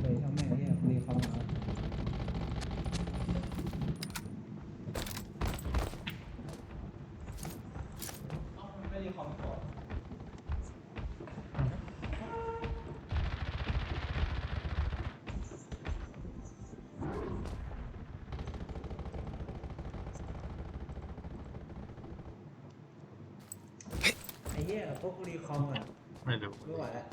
เลยช่างแม่งเนี่ยรีคอมเอาไม่ได้คอมก่อนไอ้เหี้ยพวกรีคอมอะ Não é.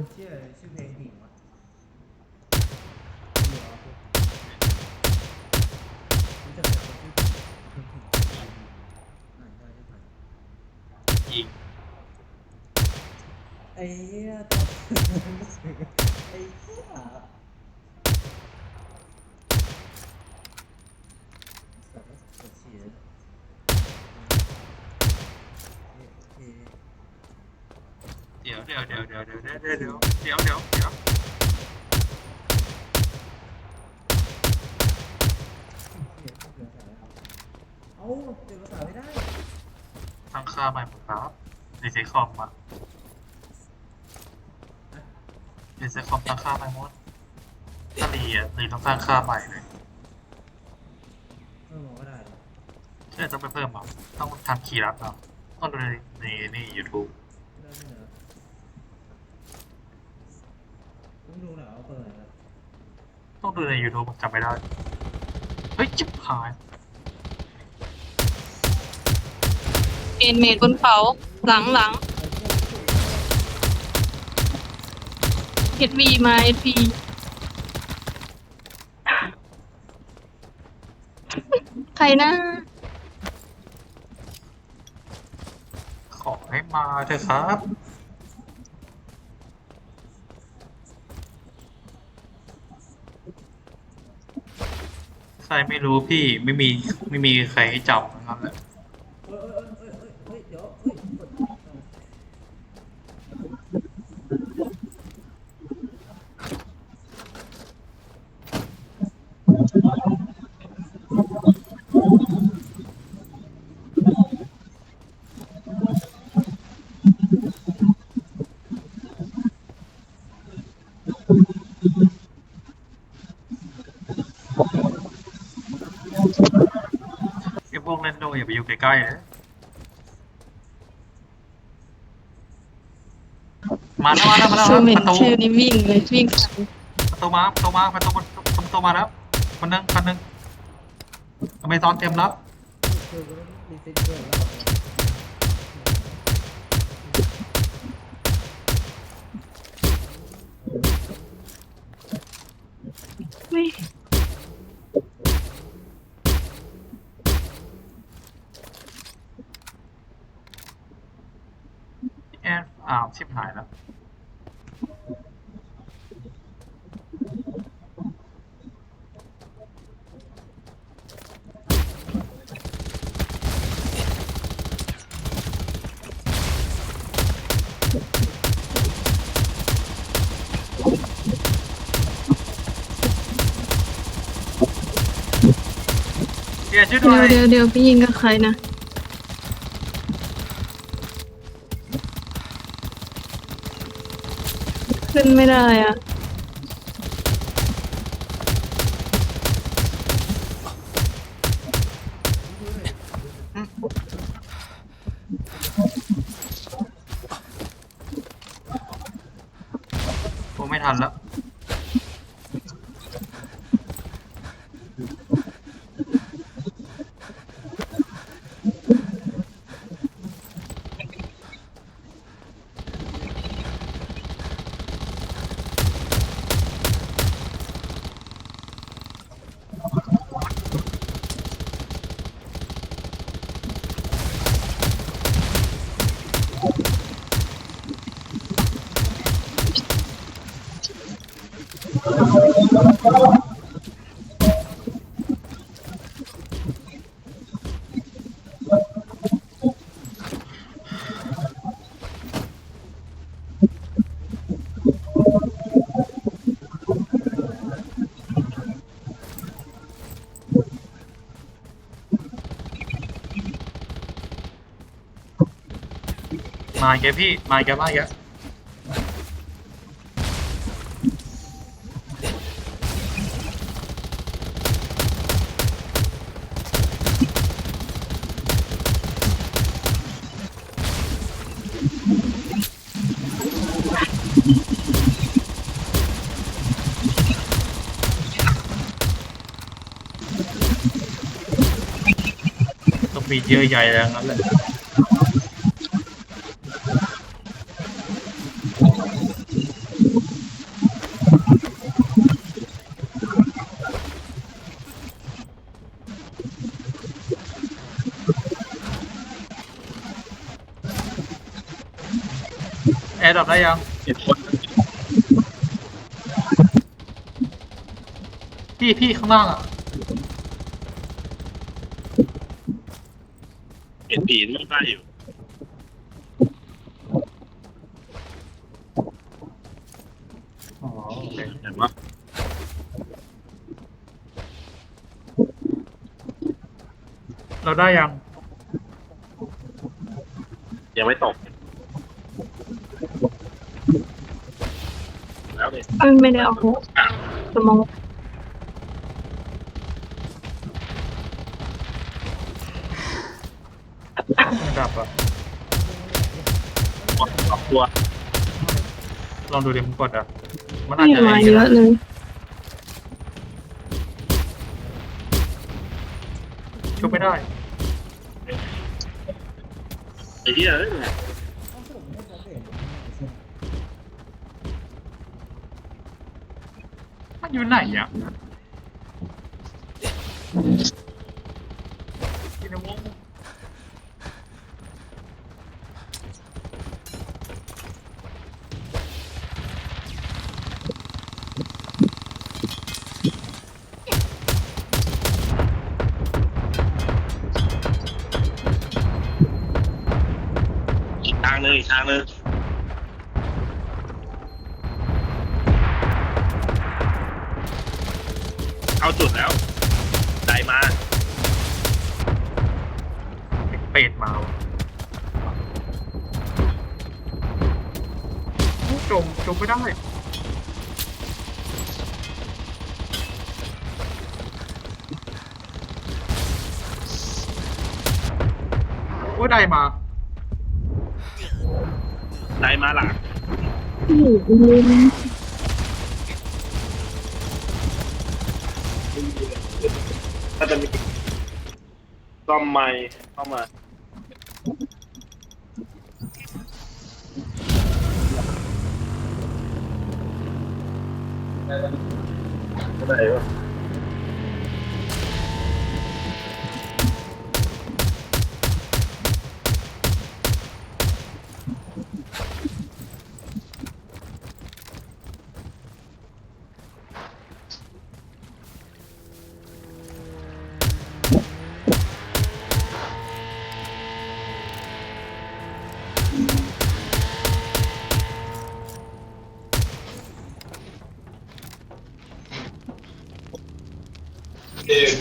คนเชื่อชื่อเพลงหิงวะเหรอรู้จักแต่คนชื่อเพลงหิงอ่านได้ใช่ไหมยิงไอ้เหี้ยตอบไอ้เหี้ยสัตว์ปวดฉี่เลยเอ๊ะ เดี๋ยวเดี๋ยวเดี๋ยวเดี๋ยวเดี๋ยวเดี๋ยวเดี๋ยวเดี๋ยวเดี๋ยวเดี๋ยวเดี๋ยวเอ๊ะเดี๋ยวเดี๋ยวเดี๋ยวเอ้าเดี๋ยวภาษาไม่ได้ตั้งค่าใหม่หมดครับรีเซ็ตคอมอะรีเซ็ตคอมตั้งค่าใหม่หมดถ้ารีอะรีต้องตั้งค่าใหม่เลยเออบอกว่าได้เหรอเชื่อต้องไปเพิ่มอะต้องทำคีย์ลับเนาะต้องดูในในนี่ยูทูบได้ไม่เหรอต้อง ดูหน่อยว่าเปิดอะไรนะต้องดูในยูทูบจำไม่ได้ เฮ้ยจิบหายเมนเมนบนเขาหลังหลังเฮดวีมาเฮดวีใครนะ ขอให้มาเถอะครับ ครไม่รู้พี่ไม่มีไม่มีใครให้จับนั่นแหละเออเออเออเออเฮ้ยเดี๋ยวเฮ้ยกดเอา ไอ้พวกเล่นโด อย่าไปอยู่ใกล้ๆเลยมาแล้วมาแล้วมาแล้วชื่อเมปนระตูชื่อนี่วิ่งเลยวิ่งใส่ประตูมาประตูมาประตูประตูประตูมาแล้วคนหนึงคนหนึงอเมซอนเต็มแล้วคือกูต้องรีเซ็ตเกินแล้วเหรอ ไม่ แอนอ้าวชิบหายแล้ว เดี๋ยวช่วยด้เดี๋ยวยเดี๋ยวเดี๋ยวพี่ยิงกับใครนะขึ้นไม่ได้อะ มาแกพี่ มาแกมาแกต้องมีเยอะใหญ่แล้วงั้นแหละ แอร์ดรอปได้ยังพี่พี่ข้างล่างอะเห็นผีมันใกล้อยู่อ๋อโอเคเห็นว่าเราได้ยัง ยังไม่ตก แล้วเนี่ยเอ้ยไม่ได้เอาสมองไม่ดับอะสองตัวลองดูดิมันกดอะ มันไม่อาจจะมาเยอะเลยชุบไม่ได้ไอ้เหี้ยเอ้ย ต้องสรุปไม่ได้เปลี่ยน มัน อยู่ไหนอะอยู่ในวงอีกทางหนึงอีกทางนึงเอาจุดแล้วได้มา เป็ดมาว่ะจมจมไม่ได้ โอ้ยได้มาได้มาหลังอยู่ลืมก็จะมีซ่อมไม้เข้ามาได้ปะ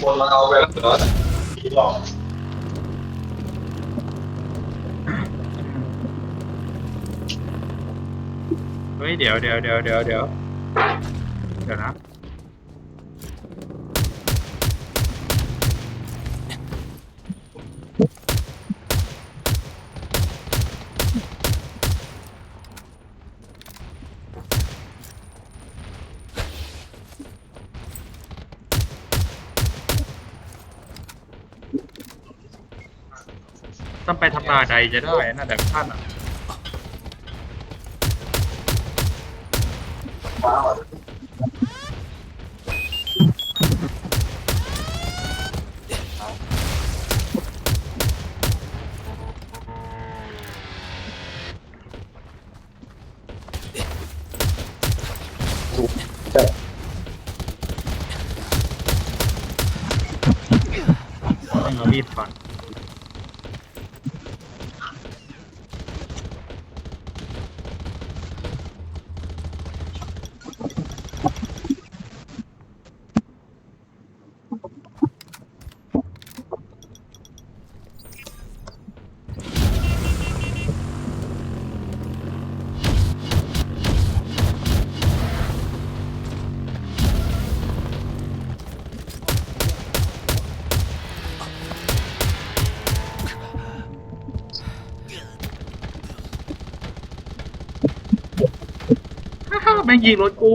คนมาเอาไปแล้วเหรอผีหลอกเฮ้ยเดี๋ยวเดี๋ยวเดี๋ยวเดี๋ยวเดี๋ยวเดี๋ยวนะ ไปทำลาใดจะได้น่าแต่ท่านอะเอามีดฟัน แม่งยิงรถกู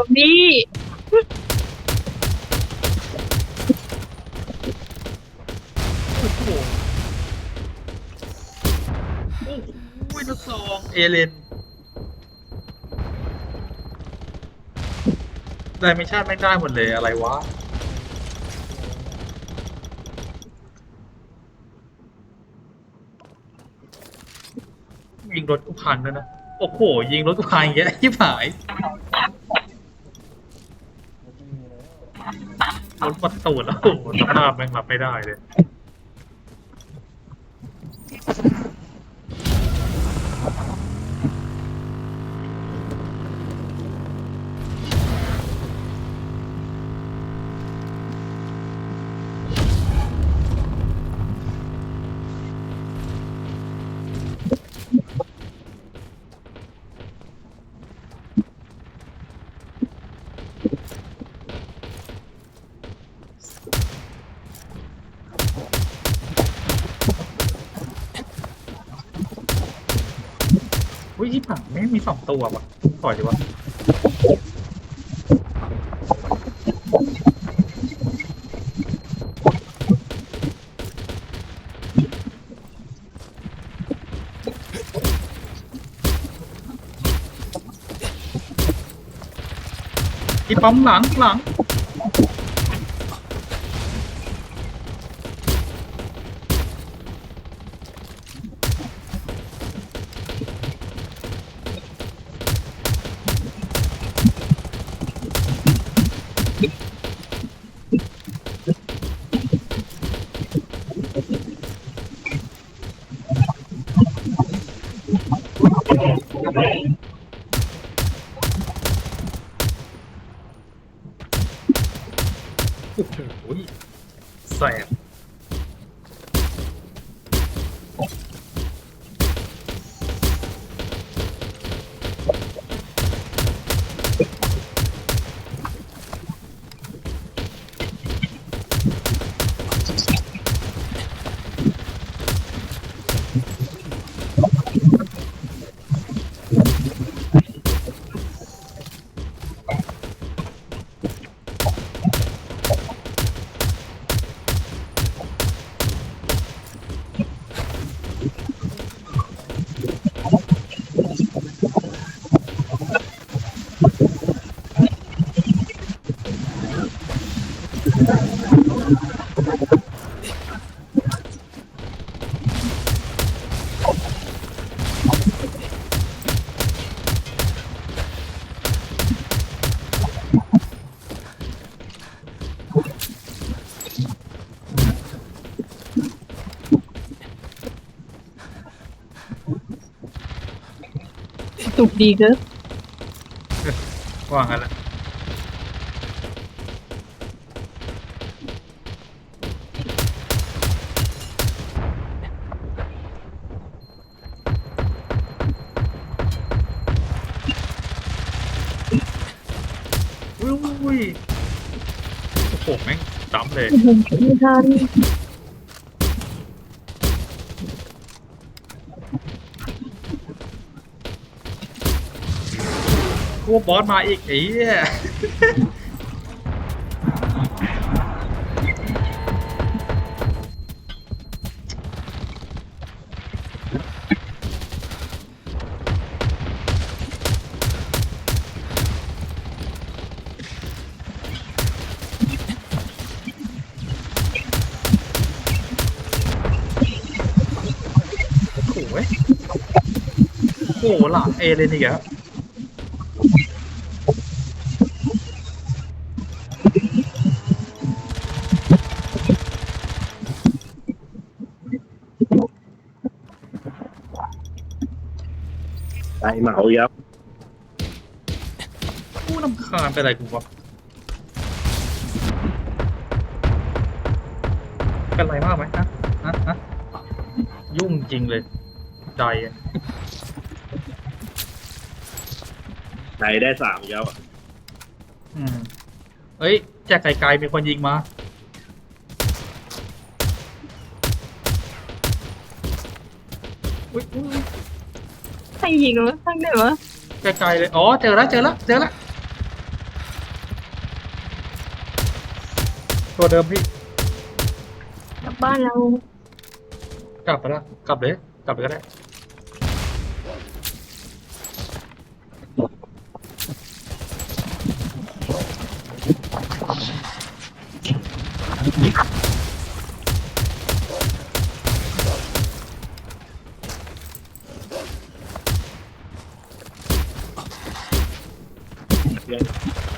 โอ้ซอมบี้ โอ้ยลูกซองเอเลน ไดเมชั่นไม่ได้หมดเลยอะไรวะ ยิงรถกูพังด้วยนะ โอ้โห ยิงรถกูพังอย่างเงี้ยยิบหาย มันไม่มีแล้ว รถมาตูดแล้วสภาพแม่งรับไม่ได้เลยังไม่มีสองตัวว่ะปล่อยดีวะที่ปั๊มหลังหลัง สุกดีเกินว่างั้นแหละอุ้ยอุ้ยโอ้โหแม่งดำเลย ไม่ทัน กูว่าบอสมาอีกไอ้เหี้ยโอ้โหเว้ยโอ้โหหลังเอเลยนี่แก ใจเหมายับกูนำคาญไปอะไรกูวะเป็นไรมากไหมฮะฮะฮะยุ่งจริงเลย ใจอะใจได้สามยับอืมเอ้ยแจกไกลๆมีคนยิงมาอุ้ยอุ๊ย ใครยิงวะข้างไหนวะไกลๆเลย อ๋อ เจอแล้ว เจอแล้ว เจอแล้ว ตัวเดิมพี่ กลับบ้านเรา กลับไปแล้ว กลับเลย กลับไปก็ได้ Yeah.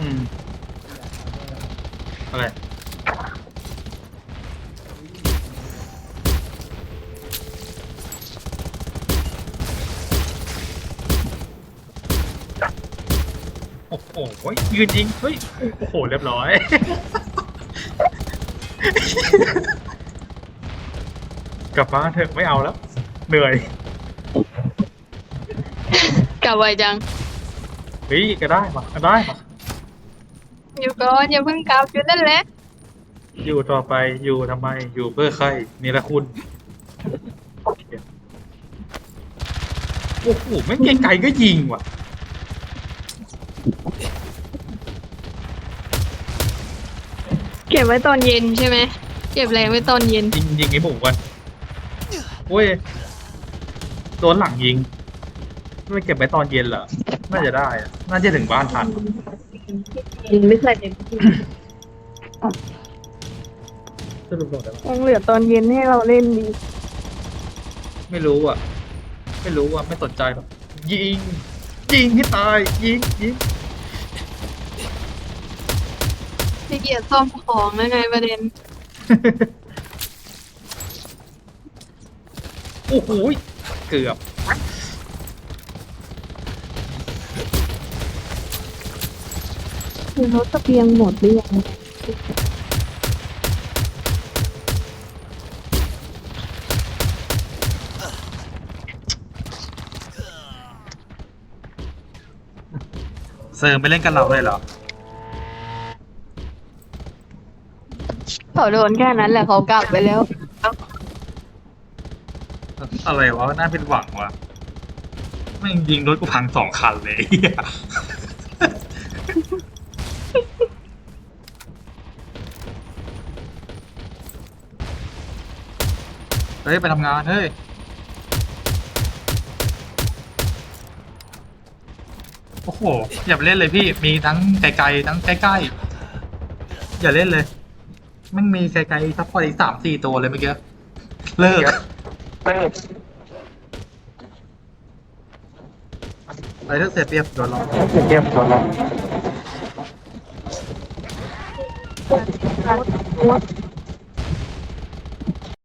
อืม อะไร โอ้โหยืนยิง เฮ้ย โอ้โห เรียบร้อย กลับบ้านเถอะไม่เอาแล้ว เหนื่อย กลับไวจัง เฮ้ยก็ได้ปะก็ได้ปะ อยู่ก่อนอย่าเพิ่งกลับอยู่นั่นแหละอยู่ต่อไปอยู่ทำไมอยู่เพื่อใครนี่ละคุณโอ้โหไม่งไกลๆก็ยิงว่ะ เก็บไว้ตอนเย็นใช่ไหมเก็บแรงไว้ตอนเย็นยิงยิงไอ้หมูกันโอ้ยโดนหลังยิงไม่เก็บไว้ตอนเย็นเหรอน่าจะได้อะน่าจะถึงบ้านทัน ไม่ใส่เต็มที่สรุปบอกได้ปะยังเหลือตอนเย็นให้เราเล่นดีไม่รู้อะ ไม่รู้อะ ไม่สนใจหรอกยิง ยิงให้ตาย ยิง ยิง พี่เกียรซ่อมของแล้วไงประเด็น โอ้โหยเกือบ คือเขาตะเพียงหมดหรือยังเซิร์ฟไปเล่นกับเราเลยเหรอ เขาโดนแค่นั้นแหละเขากลับไปแล้ว อะไรวะ น่าเป็นหวังวะไม่งยิงรถกูพังสองคันเลยไอ้เหี้ย เฮ้ย ไปทำงาน เฮ้ย โอ้โห อย่าไปเล่นเลยพี่ มีทั้งไกลๆ ทั้งใกล้ๆ อย่าเล่นเลย มันมีไกลๆซัพพอร์ตอีกสามสี่ตัวเลยเมื่อกี้ เลิกไปเลิกเสียเปรียบโดนเราเก็บตัวละ